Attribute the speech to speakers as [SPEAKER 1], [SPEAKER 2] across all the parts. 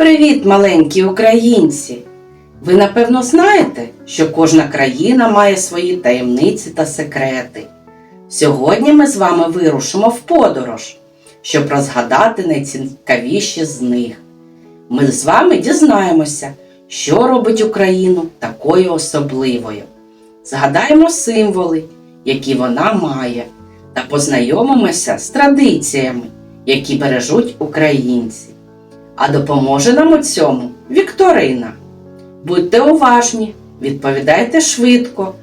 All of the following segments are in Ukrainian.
[SPEAKER 1] Привіт, маленькі українці! Ви напевно знаєте, що кожна країна має свої таємниці та секрети. Сьогодні ми з вами вирушимо в подорож, щоб розгадати найцікавіші з них. Ми з вами дізнаємося, що робить Україну такою особливою. Згадаємо символи, які вона має, та познайомимося з традиціями, які бережуть українці. А допоможе нам у цьому Вікторина. Будьте уважні, відповідайте швидко,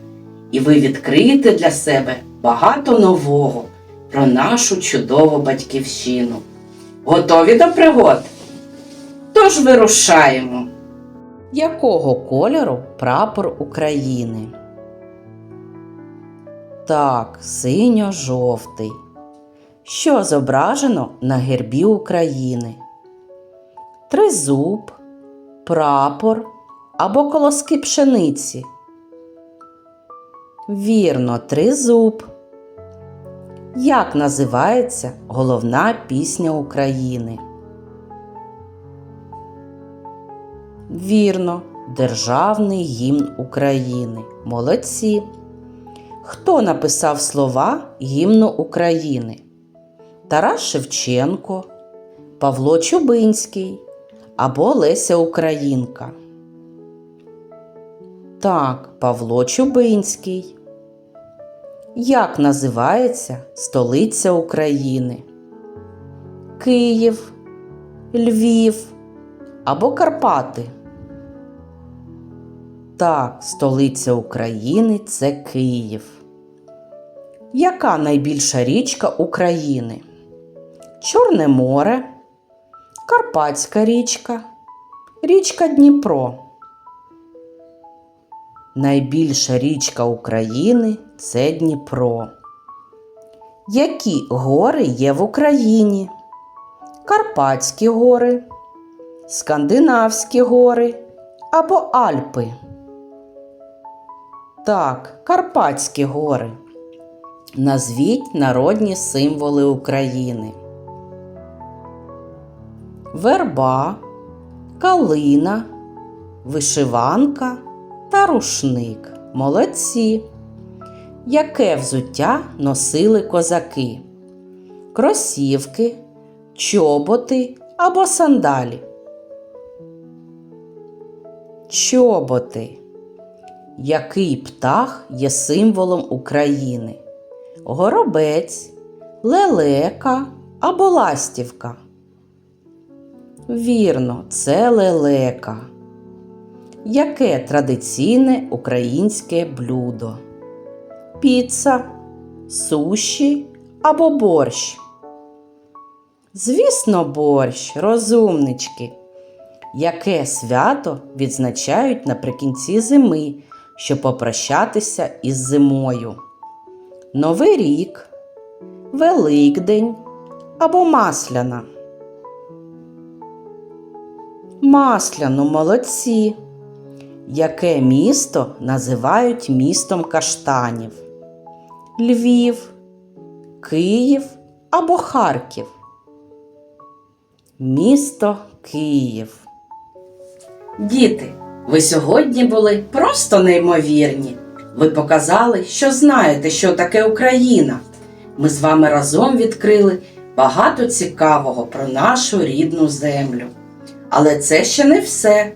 [SPEAKER 1] і ви відкриєте для себе багато нового про нашу чудову батьківщину. Готові до пригод? Тож вирушаємо. Якого кольору прапор України? Так, синьо-жовтий. Що зображено на гербі України? Тризуб, прапор або колоски пшениці. Вірно, тризуб. Як називається головна пісня України? Вірно, Державний гімн України. Молодці. Хто написав слова гімну України? Тарас Шевченко, Павло Чубинський або Леся Українка. Так, Павло Чубинський. Як називається столиця України? Київ, Львів або Карпати? Так, столиця України це Київ. Яка найбільша річка України? Чорне море, Карпатська річка, річка Дніпро. Найбільша річка України це Дніпро. Які гори є в Україні? Карпатські гори, Скандинавські гори або Альпи? Так, Карпатські гори. Назвіть народні символи України. Верба, калина, вишиванка та рушник. Молодці. Яке взуття носили козаки? Кросівки, чоботи або сандалі? Чоботи. Який птах є символом України? Горобець, лелека або ластівка? Вірно, це лелека. Яке традиційне українське блюдо? Піца, суші або борщ? Звісно, борщ, розумнички. Яке свято відзначають наприкінці зими, щоб попрощатися із зимою? Новий рік, Великдень або Масляна? Масляну молодці. Яке місто називають містом каштанів? Львів, Київ або Харків? Місто Київ. Діти, ви сьогодні були просто неймовірні. Ви показали, що знаєте, що таке Україна. Ми з вами разом відкрили багато цікавого про нашу рідну землю. Але це ще не все.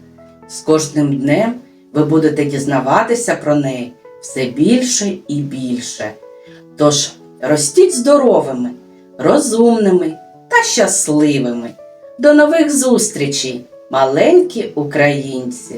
[SPEAKER 1] З кожним днем ви будете дізнаватися про неї все більше і більше. Тож ростіть здоровими, розумними та щасливими. До нових зустрічей, маленькі українці!